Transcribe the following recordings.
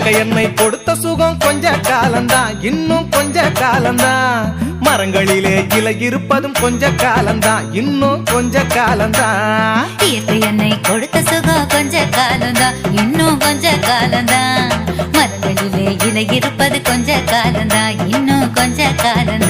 இயற்கை என்னை கொடுத்த சுகம் கொஞ்ச காலம்தான். இன்னும் கொஞ்ச காலம்தான். மரங்களிலே இலை இருப்பதும் கொஞ்ச காலம்தான். இன்னும் கொஞ்ச காலம்தான். இயற்கை என்னை கொடுத்த சுகம் கொஞ்ச காலம்தான். இன்னும் கொஞ்ச காலம்தான். மரங்களிலே இலை இருப்பது கொஞ்ச காலம்தான். இன்னும் கொஞ்ச காலம்தான்.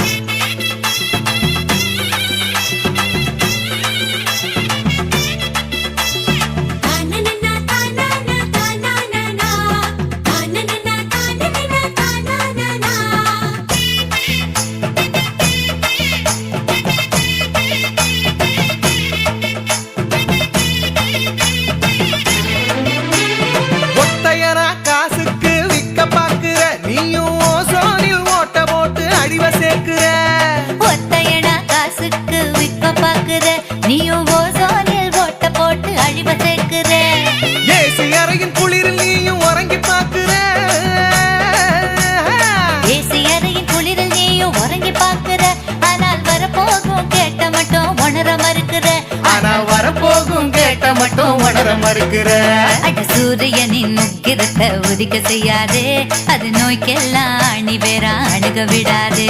மட்டும் மறுக்கிற? அட சூரியனின் முக்கிரத்தை உதிக்க செய்யாதே. அது நோய்க்கெல்லாம் அணி வேற அணுக விடாதே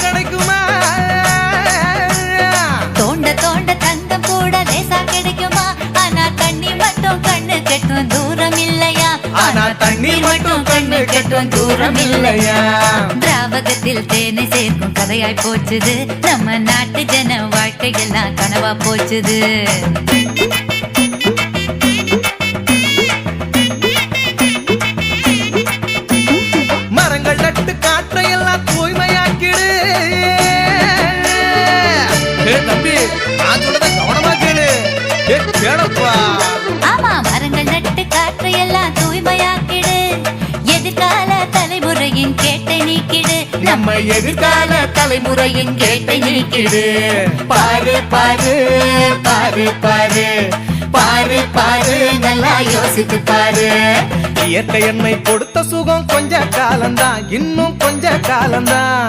கிடைக்குமா? தோண்ட தோண்ட தங்கம் கூட லேசா கிடைக்குமா? ஆனா தண்ணி மட்டும் கண்ணு கெட்டும் தூரம் இல்லையா? ஆனா தண்ணி மட்டும் கண்ணு கெட்டும் தூரம் இல்லையா? திராவகத்தில் தேனை சேர்க்கும் கதையாய் போச்சுது. நம்ம நாட்டு ஜன வாழ்க்கையெல்லாம் கனவா போச்சுது. எடப்பா ஆமா மரங்கள் நட்டு காற்றை எல்லாம் தூய்மையாக்கிடு. எதிர்கால தலைமுறையின் கேட்டை நீக்கிடு. நம்ம எதிர்கால தலைமுறையின் கேட்டை நீக்கிடு. பாரு பாரு பாரு பாரு. பாரு பாரு நல்லா யோசித்து பாரு. இயற்கை என்னை கொடுத்த சுகம் கொஞ்ச காலம்தான் இன்னும் கொஞ்ச காலம்தான்.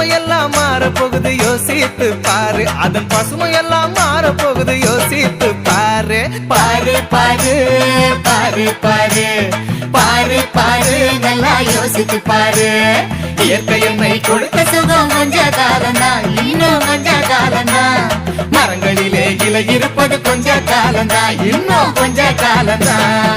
போகுது யோசித்து பாரு. அதன் பசுமையெல்லாம் மாற போகுது யோசித்து பாரு. பாரு பாரு பாரு பாரு. பாரு பாரு நல்லா யோசித்து பாரு. இயற்கை என்னை கொடுத்த சுகம் கொஞ்ச இன்னும் கொஞ்ச மரங்களிலே இலை இருப்பது கொஞ்ச காலந்தா இன்னும் கொஞ்ச காலம்தான்